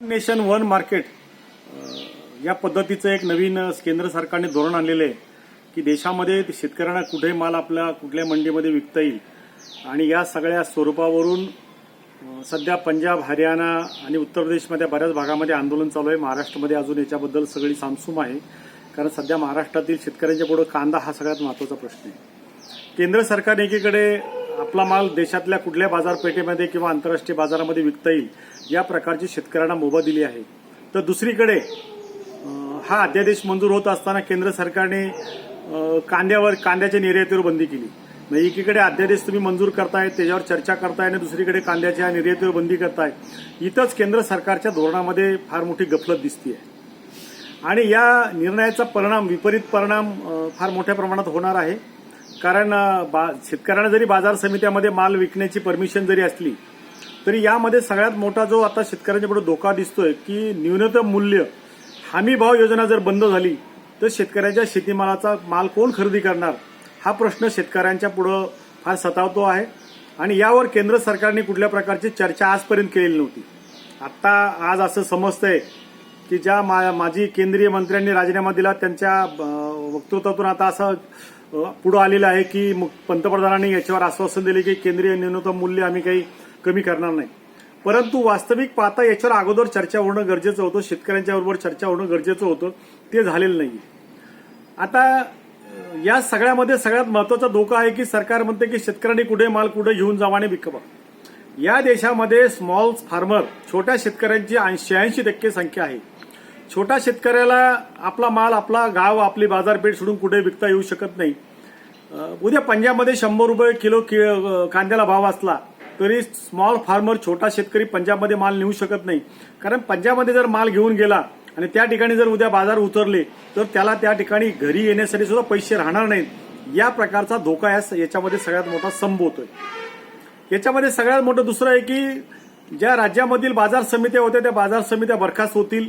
Nation one market या पद्धतीचं एक नवीन केंद्र सरकारने धोरण आणलेलं आहे की देशामध्ये शेतकऱ्यांना कुठे माल आपल्या कुठल्या मंडीमध्ये विकता येईल. आणि या सगळ्या स्वरूपावरून सध्या पंजाब हरियाणा आणि उत्तर प्रदेशमध्ये बऱ्याच भागामध्ये आंदोलन चालू आहे. महाराष्ट्रामध्ये अजून याच्याबद्दल सगळी सामसूम आहे. कारण सध्या महाराष्ट्रातील शेतकऱ्यांच्या पुढे कांदा हा सगळ्यात महत्त्वाचा प्रश्न आहे. केंद्र सरकारने एकीकडे आपला माल देशातल्या कुठल्या बाजारपेठेमध्ये किंवा आंतरराष्ट्रीय बाजारामध्ये विकता येईल या प्रकारची शेतकऱ्यांना मुभा दिली आहे. तर दुसरीकडे हा अध्यादेश मंजूर होत असताना केंद्र सरकारने कांद्यावर कांद्याच्या निर्यातीवर बंदी केली. म्हणजे एकीकडे अध्यादेश तुम्ही मंजूर करताय त्याच्यावर चर्चा करताय आणि दुसरीकडे कांद्याच्या निर्यातीवर बंदी करताय. इथंच केंद्र सरकारच्या धोरणामध्ये फार मोठी गफलत दिसतीये. आणि या निर्णयाचा परिणाम विपरीत परिणाम फार मोठ्या प्रमाणात होणार आहे. कारण बा- शेतकऱ्यांना जरी बाजार समित्यामध्ये माल विकण्याची परमिशन जरी असली तरी यामध्ये सगळ्यात मोठा जो आता शेतकऱ्यांच्या पुढे धोका दिसतोय की न्यूनतम मूल्य हमी भाव योजना जर बंद झाली तर शेतकऱ्यांच्या शेतीमालाचा माल कोण खरेदी करणार? हा प्रश्न शेतकऱ्यांच्या पुढं फार सतावतो आहे. आणि यावर केंद्र सरकारने कुठल्या प्रकारची चर्चा आजपर्यंत केलेली नव्हती. आता आज असं समजतंय की ज्या मा माजी केंद्रीय मंत्र्यांनी राजीनामा दिला त्यांच्या वक्तृत्वातून आता असं पुढं आलेलं आहे की मग पंतप्रधानांनी याच्यावर आश्वासन दिले की केंद्रीय न्यूनतम मूल्य आम्ही काही कमी करणार नाही. परंतु वास्तविक पाहता याच्यावर अगोदर चर्चा होणं गरजेचं होतं शेतकऱ्यांच्या बरोबर चर्चा होणं गरजेचं होतं ते झालेलं नाही आता या सगळ्यामध्ये सगळ्यात महत्त्वाचा धोका आहे की सरकार म्हणते की शेतकऱ्यांनी कुठे माल कुठे घेऊन जावा आणि विकवा या देशामध्ये स्मॉल फार्मर छोट्या शेतकऱ्यांची शहाऐंशी टक्के संख्या आहे. छोट्या शेतकऱ्याला आपला माल आपला गाव आपली बाजारपेठ सोडून कुठे विकता येऊ शकत नाही. उद्या पंजाबमध्ये शंभर रुपये किलो कांद्याला भाव असला तरी स्मॉल फार्मर छोटा शेतकरी पंजाबमध्ये माल नेऊ शकत नाही. कारण पंजाबमध्ये जर माल घेऊन गेला आणि त्या ठिकाणी जर उद्या बाजार उतरले तर त्याला त्या ठिकाणी घरी येण्यासाठी सुद्धा पैसे राहणार नाहीत. या प्रकारचा धोका याच्यामध्ये सगळ्यात मोठा संभवतोय याच्यामध्ये सगळ्यात मोठं दुसरं आहे की ज्या राज्यामधील बाजार समित्या होत्या त्या बाजार समित्या बरखास्त होतील.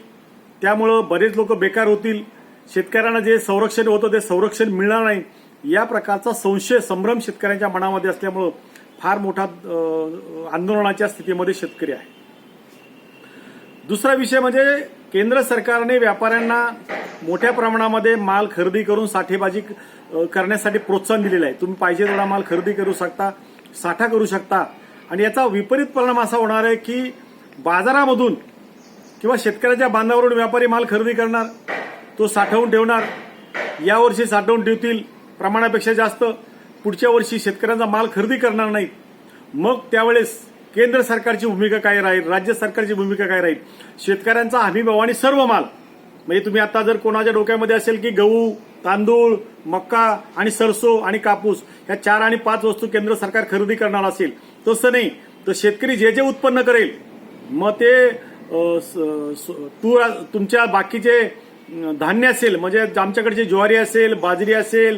त्यामुळं बरेच लोक बेकार होतील. शेतकऱ्यांना जे संरक्षण होतं ते संरक्षण मिळणार नाही. या प्रकारचा संशय संभ्रम शेतकऱ्यांच्या मनामध्ये असल्यामुळं फार मोठा आंदोलनाच्या स्थितीमध्ये शेतकरी आहे. दुसरा विषय म्हणजे केंद्र सरकारने व्यापाऱ्यांना मोठ्या प्रमाणामध्ये माल खरेदी करून साठेबाजी करण्यासाठी प्रोत्साहन दिलेलं आहे. तुम्ही पाहिजे तेवढा माल खरेदी करू शकता साठा करू शकता. आणि याचा विपरीत परिणाम असा होणार आहे की बाजारामधून किंवा शेतकऱ्याच्या बांधावरून व्यापारी माल खरेदी करणार तो साठवून ठेवणार यावर्षी साठवून ठेवतील प्रमाणापेक्षा जास्त. पुढच्या वर्षी शेतकऱ्यांचा माल खरेदी करणार नाहीत. मग त्यावेळेस केंद्र सरकारची भूमिका काय राहील राज्य सरकारची भूमिका काय राहील? शेतकऱ्यांचा हमीभाव आणि सर्व माल. म्हणजे तुम्ही आता जर कोणाच्या डोक्यामध्ये असेल की गहू तांदूळ मक्का आणि सरसो आणि कापूस या चार आणि पाच वस्तू केंद्र सरकार खरेदी करणार असेल तसं नाही. तर शेतकरी जे जे उत्पन्न करेल मग ते तूर तुमच्या बाकीचे धान्य असेल म्हणजे आमच्याकडची ज्वारी असेल बाजरी असेल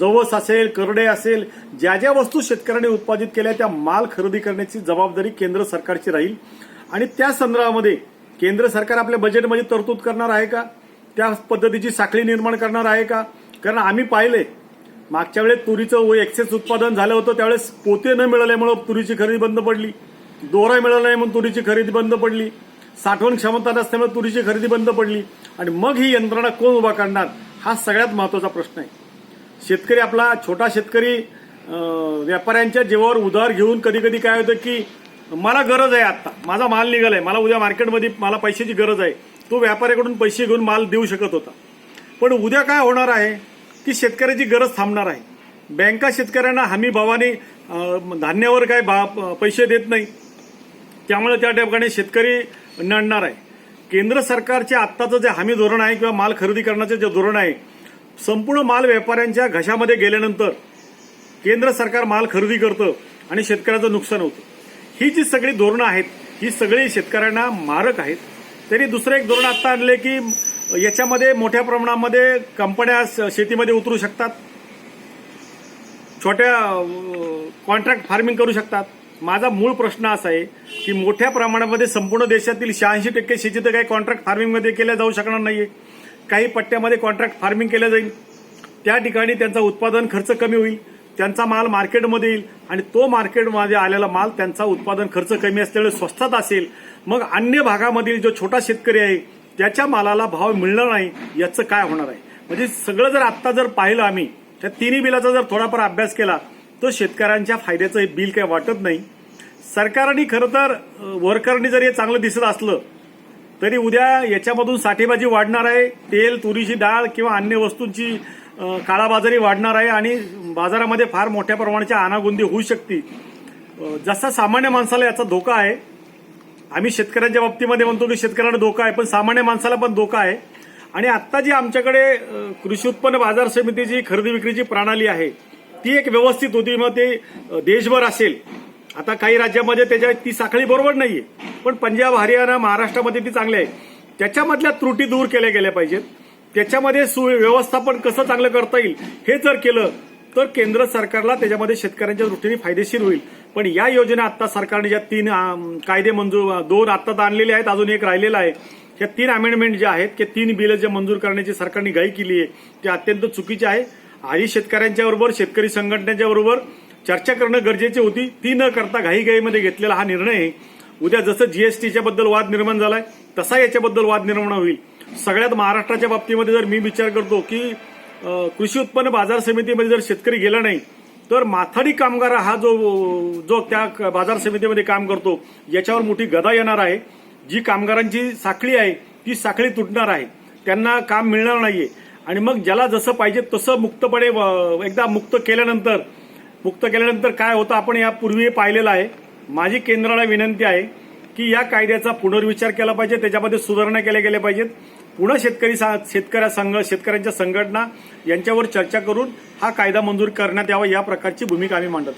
जवस असेल करडे असेल ज्या ज्या वस्तू शेतकऱ्यांनी उत्पादित केल्या त्या माल खरेदी करण्याची जबाबदारी केंद्र सरकारची राहील. आणि त्या संदर्भामध्ये केंद्र सरकार आपल्या बजेटमध्ये तरतूद करणार आहे का? त्या पद्धतीची साखळी निर्माण करणार आहे का? कारण आम्ही पाहिले मागच्या वेळेस तुरीचं एक्सेस उत्पादन झालं होतं त्यावेळेस पोते न मिळाल्यामुळं तुरीची खरेदी बंद पडली. दोरा मिळाला नाही म्हणून तुरीची खरेदी बंद पडली. साठवण क्षमता नसल्यामुळे तुरीची खरेदी बंद पडली. आणि मग ही यंत्रणा कोण उभा करणार? हा सगळ्यात महत्त्वाचा प्रश्न आहे. शेतकरी आपला छोटा शेतकरी व्यापाऱ्यांच्या जीवावर उधार घेऊन कधी कधी काय होतं की मला गरज आहे आता माझा माल निघालाय. मला उद्या मार्केटमध्ये मला पैशाची गरज आहे. तो व्यापाऱ्याकडून पैसे घेऊन माल देऊ शकत होता. पण उद्या काय होणार आहे की शेतकऱ्याची गरज थांबणार आहे. बँका शेतकऱ्यांना हमी भावाने धान्यावर काय भा- पैसे देत नाही. त्यामुळे त्या ठिकाणी शेतकरी नडणार आहे. केंद्र सरकारचे आत्ताचं जे हमी धोरण आहे किंवा माल खरेदी करण्याचं जे धोरण आहे संपूर्ण माल व्यापाऱ्यांच्या घशामध्ये गेल्यानंतर केंद्र सरकार माल खरेदी करतं आणि शेतकऱ्याचं नुकसान होतं. ही जी सगळी धोरणं आहेत ही सगळी शेतकऱ्यांना मारक आहेत. तरी दुसरं एक धोरण आता आणले की याच्यामध्ये मोठ्या प्रमाणामध्ये कंपन्या स- शेतीमध्ये उतरू शकतात. छोट्या कॉन्ट्रॅक्ट फार्मिंग करू शकतात. माझा मूळ प्रश्न असा आहे की मोठ्या प्रमाणामध्ये संपूर्ण देशातील शहाऐंशी टक्के शेती तर काही कॉन्ट्रॅक्ट फार्मिंगमध्ये केल्या जाऊ शकणार नाहीये. काही पट्ट्यामध्ये कॉन्ट्रॅक्ट फार्मिंग केलं जाईल. त्या ठिकाणी त्यांचा उत्पादन खर्च कमी होईल त्यांचा माल मार्केटमध्ये येईल आणि तो मार्केटमध्ये आलेला माल त्यांचा उत्पादन खर्च कमी असल्यामुळे स्वस्तात असेल. मग अन्य भागामधील जो छोटा शेतकरी आहे त्याच्या मालाला भाव मिळणार नाही याचं काय होणार आहे? म्हणजे सगळं जर आत्ता जर पाहिलं आम्ही त्या तिन्ही बिलाचा जर थोडाफार अभ्यास केला तर शेतकऱ्यांच्या फायद्याचं हे बिल काही वाटत नाही. सरकारने खरं तर अं, वर्करनी जर हे चांगलं दिसत असलं तरी उद्या याच्यामधून साठेबाजी वाढणार आहे. तेल तुरीची डाळ किंवा अन्य वस्तूंची काळाबाजारी वाढणार आहे आणि बाजारामध्ये फार मोठ्या प्रमाणाची आनागोंदी होऊ शकते. जसा सामान्य माणसाला याचा धोका आहे आम्ही शेतकऱ्यांच्या बाबतीमध्ये म्हणतो की शेतकऱ्यांना धोका आहे पण सामान्य माणसाला पण धोका आहे. आणि आत्ता जी आमच्याकडे कृषी उत्पन्न बाजार समितीची खरेदी विक्रीची प्रणाली आहे ती एक व्यवस्थित होती. मग ते देशभर असेल. आता काही राज्यामध्ये त्याच्या ती साखळी बरोबर नाहीये. पण पंजाब हरियाणा महाराष्ट्रामध्ये ती चांगली आहे. त्याच्यामधल्या त्रुटी दूर केल्या गेल्या पाहिजेत. त्याच्यामध्ये सुव्यवस्थापन कसं चांगलं करता येईल हे जर केलं तर केंद्र सरकारला त्याच्यामध्ये शेतकऱ्यांच्या दृष्टीने फायदेशीर होईल. पण या योजना आता सरकारने ज्या तीन कायदे मंजूर दोन आत्ता आणलेले आहेत अजून एक राहिलेला आहे. या तीन अमेंडमेंट जे आहेत की तीन बिलं जे मंजूर करण्याची सरकारने घाई केली आहे ते अत्यंत चुकीचे आहे. आधी शेतकऱ्यांच्या बरोबर शेतकरी संघटनेच्या बरोबर चर्चा करणं गरजेची होती. ती न करता घाईघाईमध्ये घेतलेला हा निर्णय आहे उद्या जसं जीएसटीच्या बद्दल वाद निर्माण झालाय तसा याच्याबद्दल वाद निर्माण होईल. सगळ्यात महाराष्ट्राच्या बाबतीमध्ये जर मी विचार करतो की कृषी उत्पन्न बाजार समितीमध्ये जर शेतकरी गेला नाही तर माथाडी कामगार हा जो जो त्या बाजार समितीमध्ये काम करतो याच्यावर मोठी गदा येणार आहे. जी कामगारांची साखळी आहे ती साखळी तुटणार आहे. त्यांना काम मिळणार नाहीये. आणि मग ज्याला जसं पाहिजे तसं मुक्तपणे एकदा मुक्त केल्यानंतर मुक्त केल्यानंतर काय होतं आपण यापूर्वी पाहिलेलं आहे. माझी केंद्राला विनंती आहे की या कायद्याचा पुनर्विचार केला पाहिजे त्याच्यामध्ये सुधारणा केल्या गेल्या पाहिजेत. पुन्हा शेतकरी सा- शेतकऱ्या संघ शेतकऱ्यांच्या संघटना यांच्यावर चर्चा करून हा कायदा मंजूर करण्यात यावा या प्रकारची भूमिका आम्ही मांडत